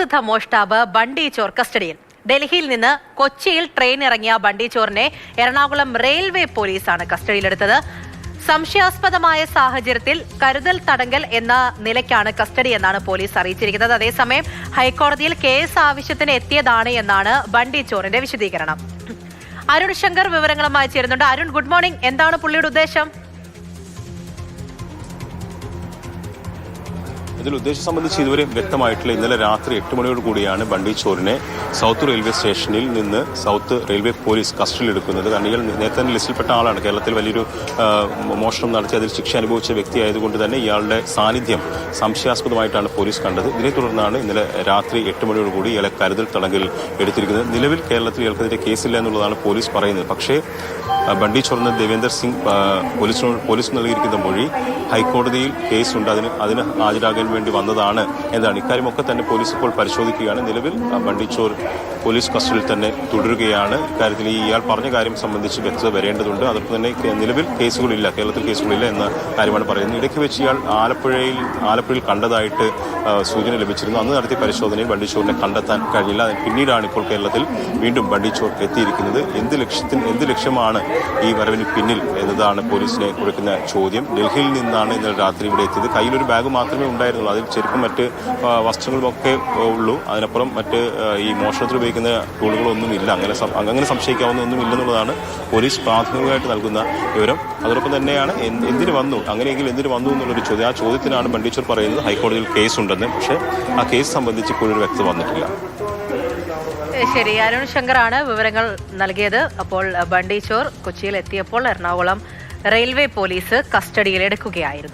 കുപ്രസിദ്ധ മോഷ്ടാവ് ബണ്ടി ചോർ കസ്റ്റഡിയിൽ. ഡൽഹിയിൽ നിന്ന് കൊച്ചിയിൽ ട്രെയിൻ ഇറങ്ങിയ ബണ്ടി ചോറിനെ എറണാകുളം റെയിൽവേ പോലീസാണ് കസ്റ്റഡിയിലെടുത്തത്. സംശയാസ്പദമായ സാഹചര്യത്തിൽ കരുതൽ തടങ്കൽ എന്ന നിലയ്ക്കാണ് കസ്റ്റഡി എന്നാണ് പോലീസ് അറിയിച്ചിരിക്കുന്നത്. അതേസമയം ഹൈക്കോടതിയിൽ കേസ് ആവശ്യത്തിന് എത്തിയതാണ് എന്നാണ് ബണ്ടി ചോറിന്റെ വിശദീകരണം. അരുൺ ശങ്കർ വിവരങ്ങളുമായി ചേരുന്നുണ്ട്. Arun good morning. എന്താണ് പുള്ളിയുടെ ഉദ്ദേശം? ഇതിൽ ഉദ്ദേശം സംബന്ധിച്ച് ഇതുവരെ വ്യക്തമായിട്ടില്ല. ഇന്നലെ രാത്രി എട്ട് മണിയോട് കൂടിയാണ് ബണ്ടി ചോറിനെ സൗത്ത് റെയിൽവേ സ്റ്റേഷനിൽ നിന്ന് സൗത്ത് റെയിൽവേ പോലീസ് കസ്റ്റഡിയിലെടുക്കുന്നത്. കാരണം ഇയാൾ നേരത്തെ ലിസ്റ്റിൽപ്പെട്ട ആളാണ്. കേരളത്തിൽ വലിയൊരു മോഷണം നടത്തി അതിൽ ശിക്ഷ അനുഭവിച്ച വ്യക്തിയായതുകൊണ്ട് തന്നെ ഇയാളുടെ സാന്നിധ്യം സംശയാസ്പദമായിട്ടാണ് പോലീസ് കണ്ടത്. ഇതിനെ തുടർന്നാണ് ഇന്നലെ രാത്രി എട്ട് മണിയോട് കൂടി ഇയാളെ കരുതൽ തടങ്കിൽ എടുത്തിരിക്കുന്നത്. നിലവിൽ കേരളത്തിൽ ഇയാൾക്കെതിരെ കേസില്ല എന്നുള്ളതാണ് പോലീസ് പറയുന്നത്. പക്ഷേ ബണ്ടി ചോറിന് ദേവേന്ദർ സിംഗ് പോലീസ് പോലീസ് നൽകിയിരിക്കുന്ന മൊഴി ഹൈക്കോടതിയിൽ കേസുണ്ട് അതിന് അതിന് ഹാജരാകാൻ വേണ്ടി വന്നതാണ് എന്നാണ്. ഇക്കാര്യമൊക്കെ തന്നെ പോലീസ് ഇപ്പോൾ പരിശോധിക്കുകയാണ്. നിലവിൽ ബണ്ടിച്ചോർ ബണ്ടി ചോർ പോലീസ് കസ്റ്റഡിയിൽ തന്നെ തുടരുകയാണ്. ഇക്കാര്യത്തിൽ ഇയാൾ പറഞ്ഞ കാര്യം സംബന്ധിച്ച് വ്യക്തത വരേണ്ടതുണ്ട്. അതോടൊപ്പം തന്നെ നിലവിൽ കേസുകളില്ല. കേരളത്തിൽ കേസുകളില്ല എന്ന കാര്യമാണ് പറയുന്നത്. ഇടയ്ക്ക് വെച്ച് ഇയാൾ ആലപ്പുഴയിൽ ആലപ്പുഴയിൽ കണ്ടതായിട്ട് സൂചന ലഭിച്ചിരുന്നു. അന്ന് നടത്തിയ പരിശോധനയിൽ ബണ്ടിച്ചോറിനെ കണ്ടെത്താൻ കഴിഞ്ഞില്ല. പിന്നീടാണ് ഇപ്പോൾ കേരളത്തിൽ വീണ്ടും ബണ്ടിച്ചോർ എത്തിയിരിക്കുന്നത്. എന്ത് ലക്ഷ്യത്തിന് എന്ത് ലക്ഷ്യമാണ് ഈ വരവിന് പിന്നിൽ എന്നതാണ് പോലീസിനെ കൊടുക്കുന്ന ചോദ്യം. ഡൽഹിയിൽ നിന്നാണ് ഇന്നലെ രാത്രി ഇവിടെ എത്തിയത്. കയ്യിലൊരു ബാഗ് മാത്രമേ ഉണ്ടായിരുന്നുള്ളൂ. അതിൽ ചെരുപ്പും മറ്റ് വസ്ത്രങ്ങളുമൊക്കെ ഉള്ളൂ. അതിനപ്പുറം മറ്റ് ഈ മോഷണത്തിൽ ഉപയോഗിക്കുന്ന ടൂളുകളൊന്നും ഇല്ല. അങ്ങനെ അങ്ങനെ സംശയിക്കാവുന്ന ഒന്നും ഇല്ലെന്നുള്ളതാണ് പോലീസ് പ്രാഥമികമായിട്ട് നൽകുന്ന വിവരം. അതോടൊപ്പം തന്നെയാണ് എന്തിനു വന്നു? അങ്ങനെയെങ്കിൽ എന്തിന് വന്നു എന്നുള്ളൊരു ചോദ്യം. ആ ചോദ്യത്തിനാണ് ബണ്ടീച്ചർ പറയുന്നത്. ഹൈക്കോടതിയിൽ കേസുണ്ടെന്ന്. പക്ഷേ ആ കേസ് സംബന്ധിച്ച് ഇപ്പോഴൊരു വ്യക്തത വന്നിട്ടില്ല. ശരി അരുൺ ശങ്കറാണ് വിവരങ്ങൾ നൽകിയത്. അപ്പോൾ ബണ്ടി കൊച്ചിയിൽ എത്തിയപ്പോൾ എറണാകുളം റെയിൽവേ പോലീസ് കസ്റ്റഡിയിലെടുക്കുകയായിരുന്നു.